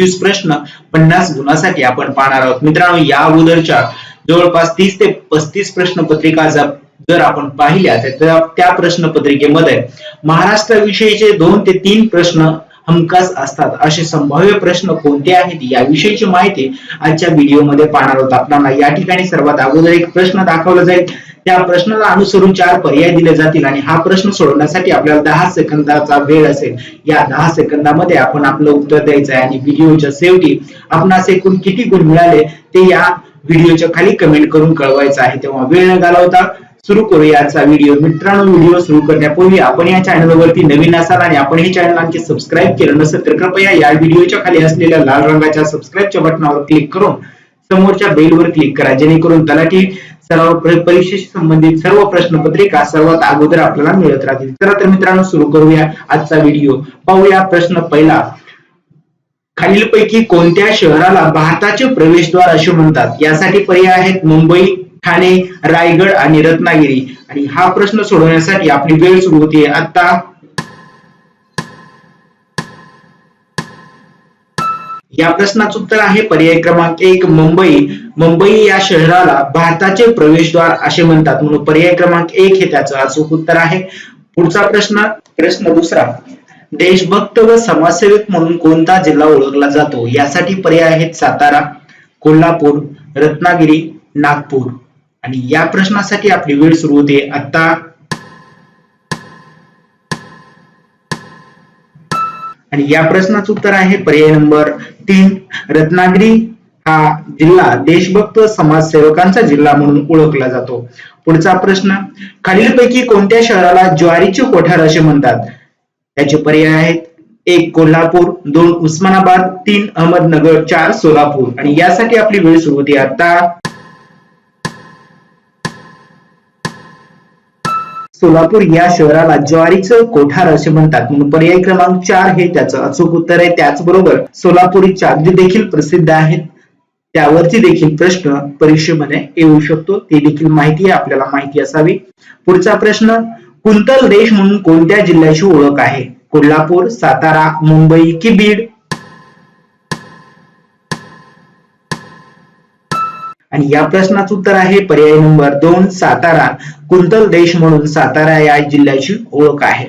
पंचवीस प्रश्न पन्नास गुणासाठी आपण पाहणार आहोत. मित्रांनो या अगोदरच्या जवळपास तीस ते पस्तीस प्रश्न पत्रिका जर आपण पाहिल्या तर त्या- त्या प्रश्न पत्रिकेमध्ये महाराष्ट्राविषयीचे दोन ते तीन प्रश्न हमखास असतात. असे संभाव्य प्रश्न कोणते आहेत याविषयीची माहिती आजच्या व्हिडिओमध्ये पाहणार आहोत. आपल्याला या ठिकाणी सर्वात अगोदर एक प्रश्न दाखवला जाईल. त्या प्रश्नाला अनुसरून चार पर्याय दिले जातील आणि हा प्रश्न सोडवण्यासाठी आपल्याला दहा सेकंदाचा वेळ असेल. या दहा सेकंदामध्ये आपण आपलं उत्तर द्यायचं आहे आणि व्हिडिओच्या शेवटी आपणास एकूण किती गुण मिळाले ते या व्हिडिओच्या खाली कमेंट करून कळवायचं आहे. तेव्हा वेळ न घालवता सुरू करूया आजचा व्हिडिओ मित्रांनो व्हिडिओ सुरू करण्यापूर्वी आपण या चॅनलवरती नवीन असाल आणि आपण हे चॅनल आणखी सबस्क्राईब केलं नसेल तर कृपया या व्हिडिओच्या खाली असलेल्या लाल रंगाच्या सबस्क्राईबच्या बटनावर क्लिक करून समोरच्या बेलवर क्लिक करा जेणेकरून तलाठी सराव परीक्षेशी संबंधित सर्व प्रश्नपत्रिका सर्वात अगोदर आपल्याला मिळत राहतील. चला तर मित्रांनो सुरू करूया आजचा व्हिडिओ. पाहूया प्रश्न पहिला. खालीलपैकी कोणत्या शहराला भारताचे प्रवेशद्वार असे म्हणतात? यासाठी पर्याय आहेत मुंबई ठाणे रायगड आणि रत्नागिरी. आणि हा प्रश्न सोडवण्यासाठी आपली वेळ सुरू होते आता या प्रश्नाचं उत्तर आहे. पर्याय क्रमांक एक मुंबई. मुंबई या शहराला भारताचे प्रवेशद्वार असे म्हणतात. म्हणून पर्याय क्रमांक एक हे त्याचं अचूक उत्तर आहे. पुढचा प्रश्न प्रश्न दुसरा. देशभक्त व समाजसेवक म्हणून कोणता जिल्हा ओळखला जातो? यासाठी पर्याय आहेत सातारा कोल्हापूर रत्नागिरी नागपूर. आणि या प्रश्नासाठी आपली वेळ सुरू होते. आता आणि या प्रश्नाचं उत्तर आहे पर्याय नंबर तीन. रत्नागिरी हा जिल्हा देशभक्त समाजसेवकांचा जिल्हा म्हणून ओळखला जातो. पुढचा प्रश्न खालीलपैकी कोणत्या शहराला ज्वारीचे कोठार असे म्हणतात? त्याचे पर्याय आहेत एक कोल्हापूर दोन उस्मानाबाद तीन अहमदनगर चार सोलापूर. आणि यासाठी आपली वेळ सुरू होती. आता सोलापूर या शहराला ज्वारीचं कोठार असे म्हणतात. म्हणून पर्याय क्रमांक चार हे त्याचं अचूक उत्तर आहे. त्याचबरोबर सोलापुरी चादरी देखील प्रसिद्ध आहेत. त्यावरती देखील प्रश्न परीक्षेमध्ये येऊ शकतो. ते देखील माहिती आहे. आपल्याला माहिती असावी. पुढचा प्रश्न कुंतल देश म्हणून कोणत्या जिल्ह्याची ओळख आहे? कोल्हापूर सातारा मुंबई की बीड? आणि या प्रश्नाचं उत्तर आहे पर्याय नंबर दोन सातारा. कुंतल देश म्हणून सातारा या जिल्ह्याची ओळख आहे.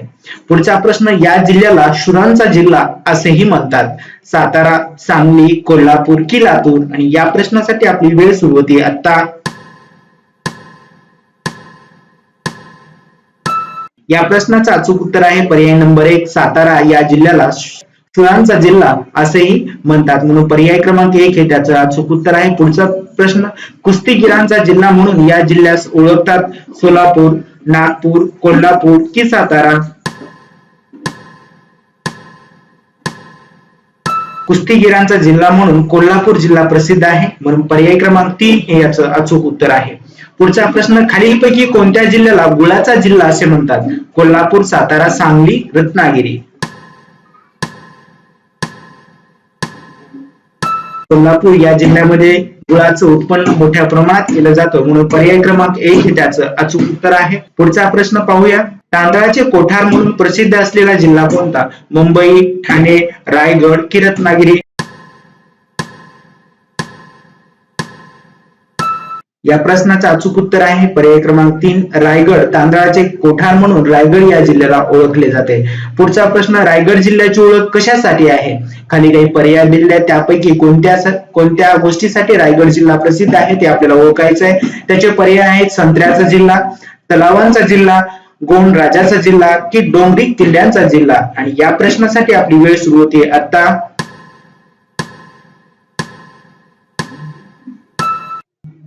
पुढचा प्रश्न या जिल्ह्याला शुरांचा जिल्हा असेही म्हणतात. सातारा सांगली कोल्हापूर की लातूर? आणि या प्रश्नासाठी आपली वेळ सुरू होती आता या प्रश्नाचं अचूक उत्तर आहे पर्याय नंबर एक सातारा या जिल्ह्याला फुलांचा जिल्हा असेही म्हणतात. म्हणून पर्याय क्रमांक एक हे त्याचं अचूक उत्तर आहे. पुढचा प्रश्न कुस्तीगिरांचा जिल्हा म्हणून या जिल्ह्यास ओळखतात सोलापूर नागपूर कोल्हापूर की सातारा? कुस्तीगिरांचा जिल्हा म्हणून कोल्हापूर जिल्हा प्रसिद्ध आहे. म्हणून पर्याय क्रमांक तीन हे याचं अचूक उत्तर आहे. पुढचा प्रश्न खालीलपैकी कोणत्या जिल्ह्याला गुळाचा जिल्हा असे म्हणतात? कोल्हापूर सातारा सांगली रत्नागिरी. कोल्हापूर या जिल्ह्यामध्ये गुळाचं उत्पन्न मोठ्या प्रमाणात केलं जातं. म्हणून पर्याय क्रमांक एक हे त्याचं अचूक उत्तर आहे. पुढचा प्रश्न पाहूया. तांदळाचे कोठार म्हणून प्रसिद्ध असलेला जिल्हा कोणता? मुंबई ठाणे रायगड की रत्नागिरी या प्रश्नाचं अचूक उत्तर आहे. पर्याय क्रमांक तीन रायगड. तांदळाचे कोठार म्हणून रायगड या जिल्ह्याला ओळखले जाते. पुढचा प्रश्न रायगड जिल्ह्याची ओळख कशासाठी आहे? खाली काही पर्याय दिलेले आहेत. त्यापैकी कोणत्या कोणत्या गोष्टीसाठी रायगड जिल्हा प्रसिद्ध आहे ते आपल्याला ओळखायचं आहे. त्याचे पर्याय आहेत संत्र्याचा जिल्हा तलावांचा जिल्हा गोंड राजाचा जिल्हा की डोंगरी किल्ल्यांचा जिल्हा. आणि या प्रश्नासाठी आपली वेळ सुरू होते आता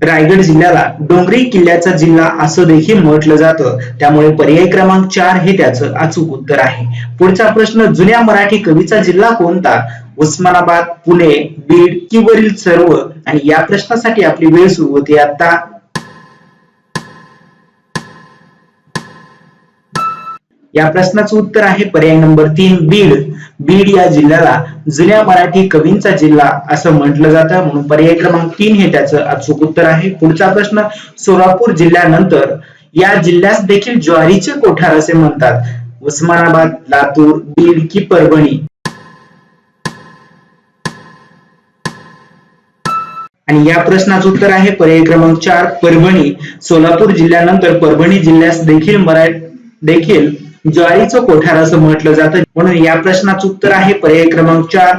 रायगड जिल्ह्याला डोंगरी किल्ल्याचा जिल्हा असं देखील म्हटलं जातं. त्यामुळे पर्याय क्रमांक चार हे त्याचं अचूक उत्तर आहे. पुढचा प्रश्न जुन्या मराठी कवीचा जिल्हा कोणता? उस्मानाबाद पुणे बीड की वरील सर्व. आणि या प्रश्नासाठी आपली वेळ सुरू होते आता. या प्रश्नाचं उत्तर आहे पर्याय नंबर तीन बीड. बीड या जिल्ह्याला जुन्या मराठी कवींचा जिल्हा असं म्हटलं जातं. म्हणून पर्याय क्रमांक तीन हे त्याचं अचूक उत्तर आहे. पुढचा प्रश्न सोलापूर जिल्ह्यानंतर या जिल्ह्यास देखील ज्वारीचे कोठार असे म्हणतात. उस्मानाबाद लातूर बीड की परभणी. आणि या प्रश्नाचं उत्तर आहे पर्याय क्रमांक चार परभणी. सोलापूर जिल्ह्यानंतर परभणी जिल्ह्यास देखील मरा देखील ज्वारीचं कोठार असं म्हटलं जातं. म्हणून या प्रश्नाचं उत्तर आहे पर्याय क्रमांक चार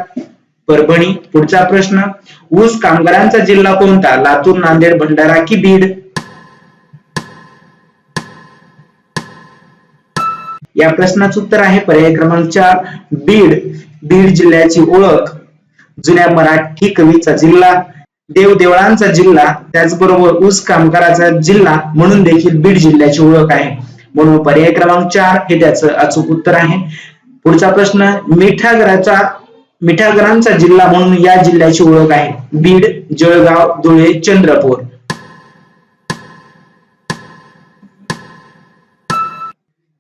परभणी. पुढचा प्रश्न ऊस कामगारांचा जिल्हा कोणता? लातूर नांदेड भंडारा की बीड? या प्रश्नाचं उत्तर आहे पर्याय क्रमांक चार बीड. बीड जिल्ह्याची ओळख जुन्या मराठी कवीचा जिल्हा. देवदेवळांचा जिल्हा त्याचबरोबर ऊस कामगाराचा जिल्हा म्हणून देखील बीड जिल्ह्याची ओळख आहे. म्हणून पर्याय क्रमांक चार हे त्याचं अचूक उत्तर आहे. पुढचा प्रश्न मिठागराचा मिठागरांचा जिल्हा म्हणून या जिल्ह्याची ओळख आहे. बीड जळगाव धुळे चंद्रपूर.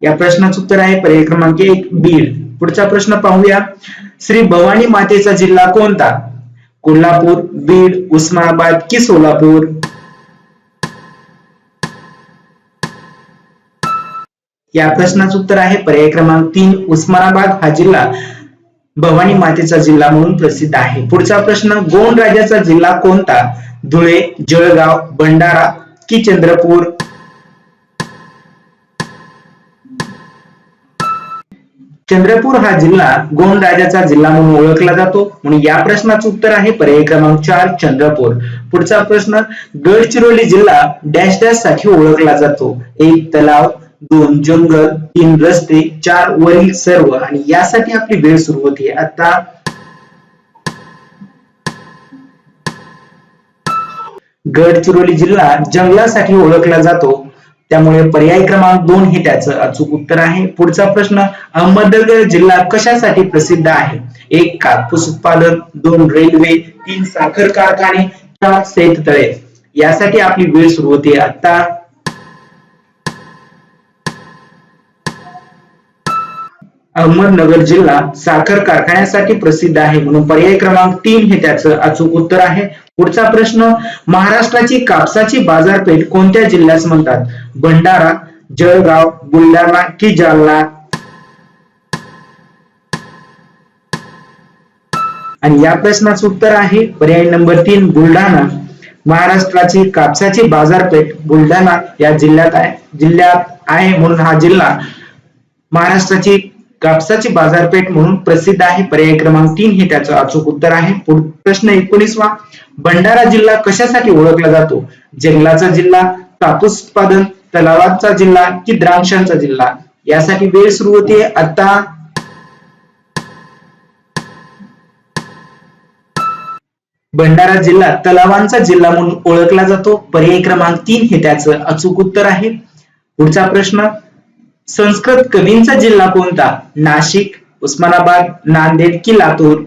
या प्रश्नाचं उत्तर आहे पर्याय क्रमांक एक बीड. पुढचा प्रश्न पाहूया. श्री भवानी मातेचा जिल्हा कोणता? कोल्हापूर बीड उस्मानाबाद की सोलापूर? या प्रश्नाचं उत्तर आहे. पर्याय क्रमांक तीन उस्मानाबाद हा जिल्हा भवानी मातेचा जिल्हा म्हणून प्रसिद्ध आहे. पुढचा प्रश्न गोंड राजाचा जिल्हा कोणता? धुळे जळगाव भंडारा की चंद्रपूर? चंद्रपूर हा जिल्हा गोंड राजाचा जिल्हा म्हणून ओळखला जातो. म्हणून या प्रश्नाचं उत्तर आहे. पर्याय क्रमांक चार चंद्रपूर. पुढचा प्रश्न गडचिरोली जिल्हा डॅश डॅशसाठी ओळखला जातो. एक तलाव दोन जंगल तीन रस्ते चार वरील सर्व. आणि यासाठी आपली वेळ सुरू होते आता गडचिरोली जिल्हा जंगलासाठी ओळखला जातो. त्यामुळे पर्याय क्रमांक दोन हे त्याचं अचूक उत्तर आहे. पुढचा प्रश्न अहमदनगर जिल्हा कशासाठी प्रसिद्ध आहे? एक कापूस उत्पादन. दोन रेल्वे. तीन साखर कारखाने. चार शेततळे. यासाठी आपली वेळ सुरू होते आता अहमदनगर जिल्हा साखर कारखान्यासाठी प्रसिद्ध आहे. म्हणून पर्याय क्रमांक तीन हे त्याचं अचूक उत्तर आहे. पुढचा प्रश्न महाराष्ट्राची कापसाची बाजारपेठ कोणत्या जिल्ह्यास म्हणतात? भंडारा जळगाव बुलढाणा की जालना? आणि या प्रश्नाचं उत्तर आहे पर्याय नंबर तीन बुलढाणा. महाराष्ट्राची कापसाची बाजारपेठ बुलढाणा या जिल्ह्यात आहे जिल्ह्यात आहे म्हणून हा जिल्हा महाराष्ट्राची कापसाची बाजारपेठ म्हणून प्रसिद्ध आहे. पर्याय क्रमांक तीन हे त्याचं अचूक उत्तर आहे. प्रश्न एकोणीसवा. भंडारा जिल्हा कशासाठी ओळखला जातो? जंगलाचा जिल्हा कापूस उत्पादन तलावाचा जिल्हा की द्राक्षांचा जिल्हा? यासाठी वेळ सुरू होते आता भंडारा जिल्हा तलावांचा जिल्हा म्हणून ओळखला जातो. पर्याय क्रमांक तीन हे त्याचं अचूक उत्तर आहे. पुढचा प्रश्न संस्कृत कवींचा जिल्हा कोणता? नाशिक उस्मानाबाद नांदेड की लातूर?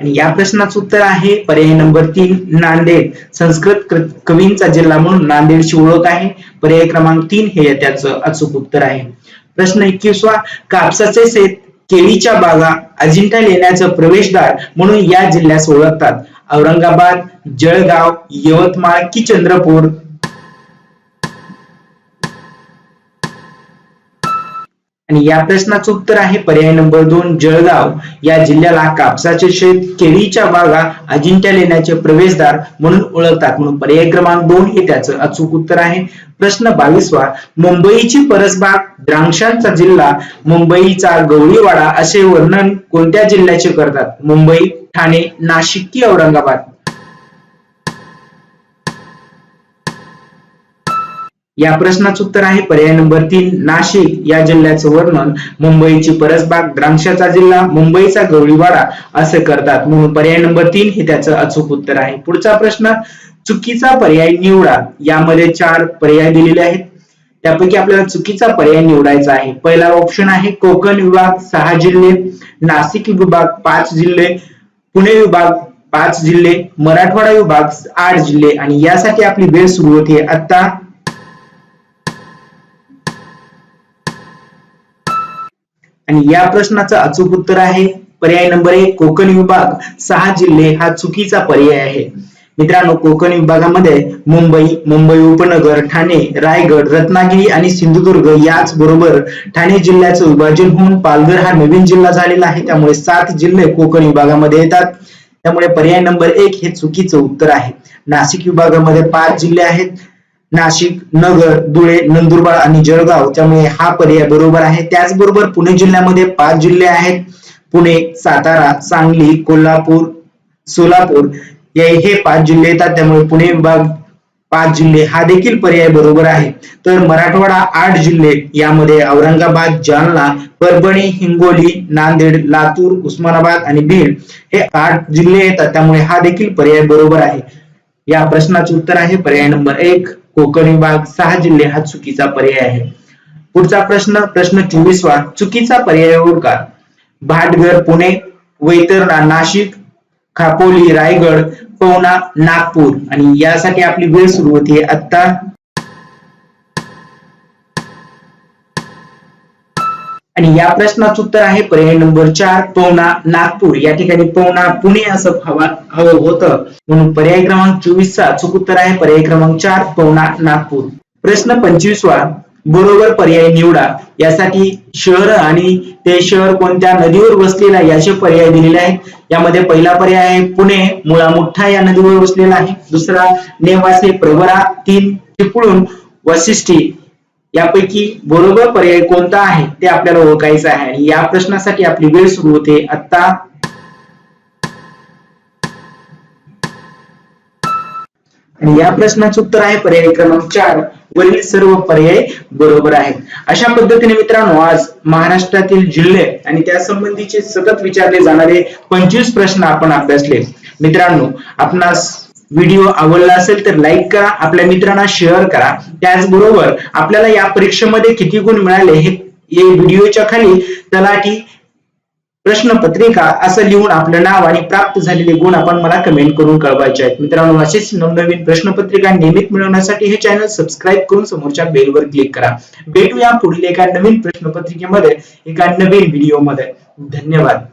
आणि या प्रश्नाचं उत्तर आहे पर्याय नंबर तीन नांदेड. संस्कृत कवींचा जिल्हा म्हणून नांदेडची ओळख आहे. पर्याय क्रमांक तीन हे त्याचं अचूक उत्तर आहे. प्रश्न एकवीसवा कापसाचे शेत केळीच्या बागा अजिंठा लेण्याचं प्रवेशद्वार म्हणून या जिल्ह्यास ओळखतात. औरंगाबाद जळगाव यवतमाळ की चंद्रपूर? आणि या प्रश्नाचं उत्तर आहे पर्याय नंबर दोन जळगाव. या जिल्ह्याला कापसाचे शेत केळीच्या बागा अजिंठ्या लेण्याचे प्रवेशद्वार म्हणून ओळखतात. म्हणून पर्याय क्रमांक दोन हे त्याचं अचूक उत्तर आहे. प्रश्न बावीसवा मुंबईची परसबाग द्राक्षांचा जिल्हा मुंबईचा गवळीवाडा असे वर्णन कोणत्या जिल्ह्याचे करतात? मुंबई ठाणे नाशिक की औरंगाबाद? या प्रश्नाचं उत्तर आहे पर्याय नंबर तीन नाशिक. या जिल्ह्याचं वर्णन मुंबईची परसबाग द्राक्षाचा जिल्हा मुंबईचा गवळीवाडा असे करतात. म्हणून पर्याय नंबर तीन हे त्याचं अचूक उत्तर आहे. पुढचा प्रश्न चुकीचा पर्याय निवडा. यामध्ये चार पर्याय दिलेले आहेत. त्यापैकी आपल्याला चुकीचा पर्याय निवडायचा आहे. पहिला ऑप्शन आहे कोकण विभाग सहा जिल्हे. नाशिक विभाग पाच जिल्हे. पुणे विभाग पाच जिल्हे मराठवाडा विभाग आठ जिल्हे आणि यासाठी आपली वेळ सुरू होते आता आणि या प्रश्नाचं अचूक उत्तर आहे. पर्याय नंबर एक कोकण विभाग सहा जिल्हे हा चुकीचा पर्याय आहे. मित्रांनो कोकण विभागामध्ये मुंबई मुंबई उपनगर ठाणे रायगड रत्नागिरी आणि सिंधुदुर्ग याच बरोबर ठाणे जिल्ह्याचं विभाजन होऊन पालघर हा नवीन जिल्हा झालेला आहे. त्यामुळे सात जिल्हे कोकण विभागामध्ये येतात. त्यामुळे पर्याय नंबर एक हे चुकीचं उत्तर आहे. नाशिक विभागामध्ये पाच जिल्हे आहेत. नाशिक नगर धुळे नंदुरबार आणि जळगाव. त्यामुळे हा पर्याय बरोबर आहे. त्याचबरोबर पुणे जिल्ह्यामध्ये पाच जिल्हे आहेत. पुणे सातारा सांगली कोल्हापूर सोलापूर या हे पाच जिल्हे येतात. त्यामुळे पुणे विभाग पाच जिल्हे हा देखील पर्याय बरोबर आहे. तर मराठवाडा आठ जिल्हे यामध्ये औरंगाबाद जालना परभणी हिंगोली नांदेड लातूर उस्मानाबाद आणि बीड हे आठ जिल्हे येतात. त्यामुळे हा देखील पर्याय बरोबर आहे. या प्रश्नाचे उत्तर आहे पर्याय नंबर एक कोकण विभाग सहा जिल्हे हा चुकीचा पर्याय आहे. पुढचा प्रश्न प्रश्न चोवीसवा चुकीचा पर्याय ओळखा भाटघर पुणे वैतरणा नाशिक खापोली रायगड पवना नागपूर आणि यासाठी आपली वेळ सुरू होते आता आणि या प्रश्नाचं उत्तर आहे पर्याय नंबर चार पवना नागपूर. या ठिकाणी पवना पुणे असं हवा हवं होतं. म्हणून पर्याय क्रमांक चोवीस चा उत्तर आहे. पर्याय क्रमांक चार पवना नागपूर. प्रश्न पंचवीसवा बरोबर पर्याय निवडा. यासाठी शहर आणि ते शहर कोणत्या नदीवर वसलेला याचे पर्याय दिलेले आहेत. यामध्ये पहिला पर्याय आहे पुणे. मुळा मुठ्ठा या नदीवर वसलेला आहे. दुसरा नेवासे प्रवरा तीन चिपळूण वशिष्ठी यापैकी बरोबर पर्याय कोणता आहे ते आपल्याला ओळखायचं आहे. आणि या प्रश्नासाठी आपली वेळ सुरू होते. आता आणि या प्रश्नाचं उत्तर आहे पर्याय क्रमांक चार. वरील सर्व पर्याय बरोबर आहेत. अशा पद्धतीने मित्रांनो आज महाराष्ट्रातील जिल्हे आणि त्या संबंधीचे सतत विचारले जाणारे पंचवीस प्रश्न आपण अभ्यासले. मित्रांनो आपणास व्हिडिओ आवडला असेल तर लाईक करा आपल्या मित्रांना शेअर करा. त्याचबरोबर आपल्याला या परीक्षेमध्ये किती गुण मिळाले हे व्हिडिओच्या खाली तलाठी प्रश्नपत्रिका असं लिहून आपलं नाव आणि प्राप्त झालेले गुण आपण मला कमेंट करून कळवायचे आहेत. मित्रांनो असेच नवनवीन प्रश्नपत्रिका नियमित मिळवण्यासाठी हे चॅनल सबस्क्राईब करून समोरच्या बेलवर क्लिक करा. भेटूया पुढील एका नवीन प्रश्नपत्रिकेमध्ये एका नवीन व्हिडिओमध्ये धन्यवाद.